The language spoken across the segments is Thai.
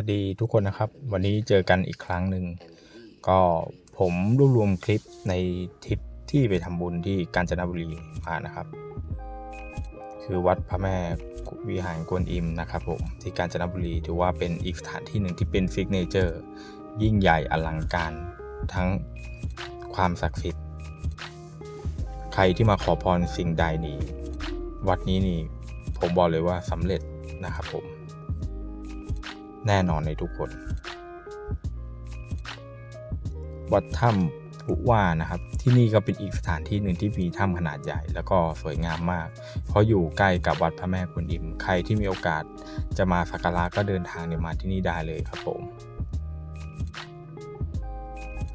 วัสดีทุกคนนะครับ วันนี้เจอกันอีกครั้งหนึ่งก็ผมรวบรวมคลิปในทริปที่ไปทำบุญที่กาญจนบุรีมานะครับ คือวัดพระแม่วิหารกวนอิมนะครับผมที่กาญจนบุรีถือว่าเป็นอีกสถานที่หนึ่งที่เป็นฟิกเนเจอร์ยิ่งใหญ่อลังการทั้งความศักดิ์สิทธิ์ใครที่มาขอพรสิ่งใดนี้ วัดนี้นี่ผมบอกเลยว่าสำเร็จนะครับผม แน่นอนในทุกคน วัดถ้ำผู้ว่านะครับ ที่นี่ก็เป็นอีกสถานที่หนึ่งที่มีถ้ำขนาดใหญ่ แล้วก็สวยงามมาก เพราะอยู่ใกล้กับวัดพระแม่กุนอิม ใครที่มีโอกาสจะมาสักการะก็เดินทางเนี่ยมาที่นี่ได้เลยครับผม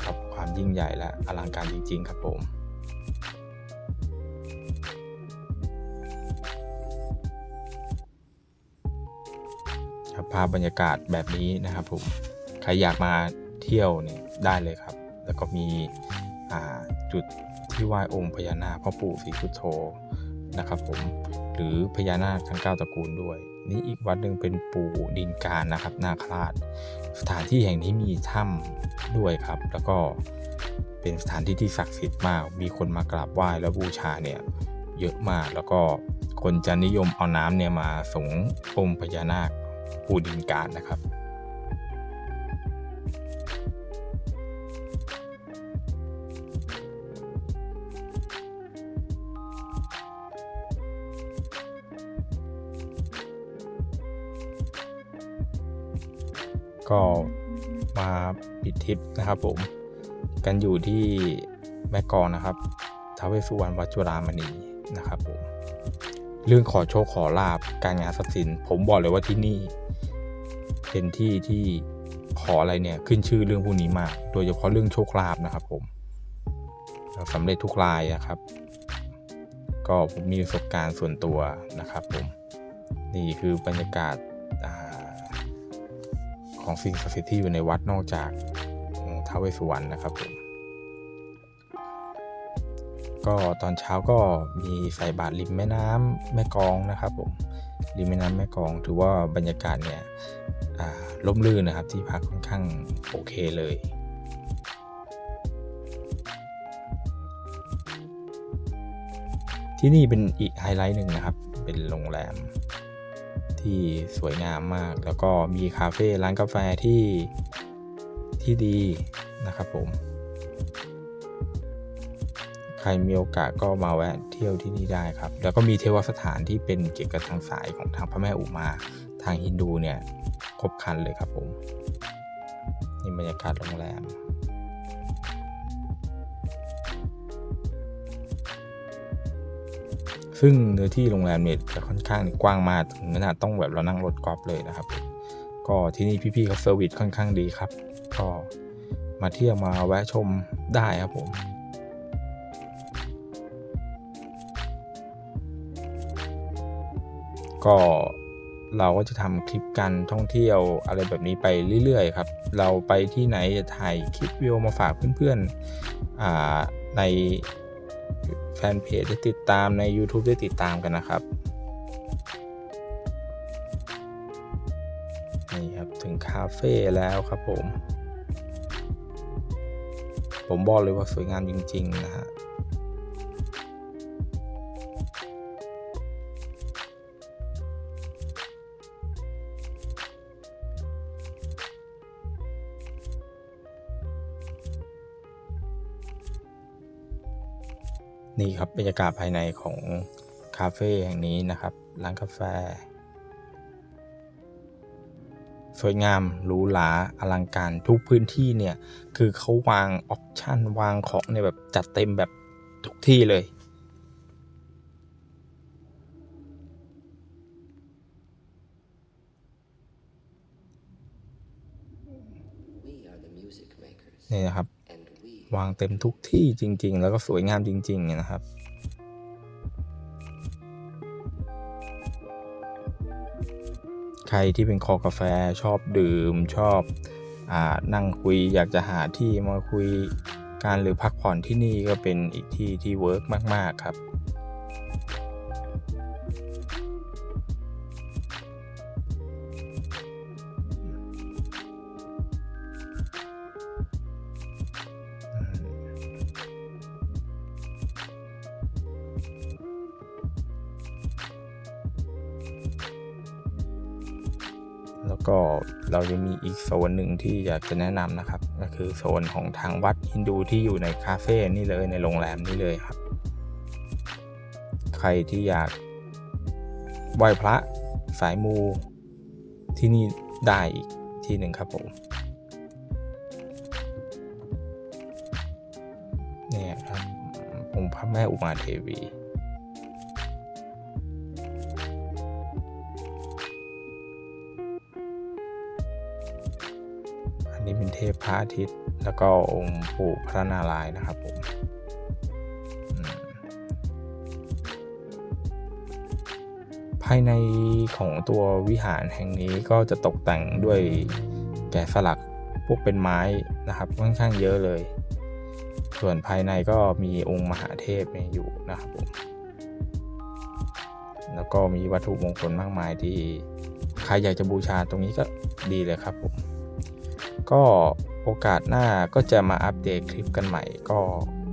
ครับความยิ่งใหญ่และอลังการจริง ๆ ครับผม ครับภาพบรรยากาศแบบนี้นะครับผมใครอยากมาเที่ยวเนี่ยได้เลยครับ แล้วก็มีจุดที่ไหว้องค์พญานาคพ่อปู่ศรีสุโธนะครับผมหรือพญานาคทั้งเก้าตระกูลด้วย นี่อีกวัดหนึ่งเป็นปู่ดินการนะครับนาคราช สถานที่แห่งนี้มีถ้ำด้วยครับ แล้วก็เป็นสถานที่ที่ศักดิ์สิทธิ์มาก มีคนมากราบไหว้และบูชาเนี่ยเยอะมากแล้วก็คนจะนิยมเอาน้ำเนี่ยมาสงองค์พญานาค ปูดินการนะครับ ก็มาปิดทริปนะครับผม กันอยู่ที่แม่กองนะครับท้าวเวสสุวรรณวัจุฬามณีนะครับผมเรื่องขอโชคขอลาบการงานทรัพย์สิน ผมบอกเลยว่าที่นี่ เป็นที่ที่ขออะไรเนี่ยขึ้นชื่อเรื่องพวกนี้มาก โดยเฉพาะเรื่องโชคลาภนะครับผมสำเร็จทุกรายนะครับ ก็ผมมีประสบการณ์ส่วนตัวนะครับผมนี่คือบรรยากาศของสิ่งศักดิ์สิทธิ์ที่อยู่ในวัดนอกจากท้าวเวสสุวรรณนะครับผม ก็ตอนเช้าก็มีใส่บาตรริมแม่น้ำแม่กองนะครับผมริมแม่น้ำแม่กอง ถือว่าบรรยากาศเนี่ยล่มลื่นนะครับที่พักค่อนข้างโอเคเลยที่นี่เป็นอีกไฮไลท์หนึ่งนะครับ เป็นโรงแรม ที่สวยงามมาก แล้วก็มีคาเฟ่ร้านกาแฟที่ที่ดีนะครับผม ใครมีโอกาสก็มาแวะเที่ยวที่นี่ได้ครับ แล้วก็มีเทวสถานที่เป็นเกี่ยวกับทางสายของทางพระแม่อุมาทางฮินดูเนี่ยครบคันเลยครับผมนี่บรรยากาศโรงแรมซึ่งเนื้อที่โรงแรมเนี่ยจะค่อนข้างกว้างมากถึงขนาดต้องแบบเรานั่งรถกอล์ฟเลยนะครับ ก็ที่นี่พี่ๆเขาเซอร์วิสค่อนข้างดีครับ ก็มาเที่ยวมาแวะชมได้ครับผม ก็เราก็จะทำคลิปการท่องเที่ยวอะไรแบบนี้ไปเรื่อยๆครับ เราไปที่ไหนจะถ่ายคลิปวิดีโอมาฝากเพื่อนๆในแฟนเพจได้ติดตามใน YouTube ได้ติดตามกันนะครับนี่ครับถึงคาเฟ่แล้วครับผม ผมบอกเลยว่าสวยงามจริง ๆ นะฮะ นี่ครับบรรยากาศภายในของคาเฟ่แห่งนี้นะครับ ร้านกาแฟ สวยงามหรูหราอลังการทุกพื้นที่เนี่ย คือเขาวางออปชั่นวางของเนี่ยแบบจัดเต็มแบบทุกที่เลยนี่นะครับ วางเต็มทุกที่จริง ๆ แล้วก็สวยงามจริง ๆ นะครับใครที่เป็นคอกาแฟชอบดื่มชอบอานั่งคุยอยากจะหาที่มาคุยการหรือพักผ่อนที่นี่ก็เป็นอีกที่ที่เวิร์กมาก ๆ ครับ ก็เราจะมีอีกโซนหนึ่งที่อยากจะแนะนำนะครับ ก็คือโซนของทางวัดฮินดูที่อยู่ในคาเฟ่นี่เลยในโรงแรมนี่เลยครับ ใครที่อยากไหว้พระสายมูที่นี่ได้อีกที่หนึ่งครับผมเนี่ยครับองค์พระแม่อุมาเทวี นนี้เป็นเทพพระอาทิตย์ แล้วก็องค์ปู่พระนารายณ์นะครับผมภายในของตัววิหารแห่งนี้ก็จะตกแต่งด้วยแกะสลักพวกเป็นไม้นะครับค่อนข้างเยอะเลย ส่วนภายในก็มีองค์มหาเทพอยู่นะครับผมแล้วก็มีวัตถุมงคลมากมายที่ใครอยากจะบูชาตรงนี้ก็ดีเลยครับผม ก็โอกาสหน้าก็จะมาอัปเดตคลิปกันใหม่ ก็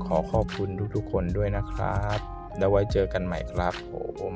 ขอขอบคุณทุกๆคนด้วยนะครับ แล้วไว้เจอกันใหม่ครับผม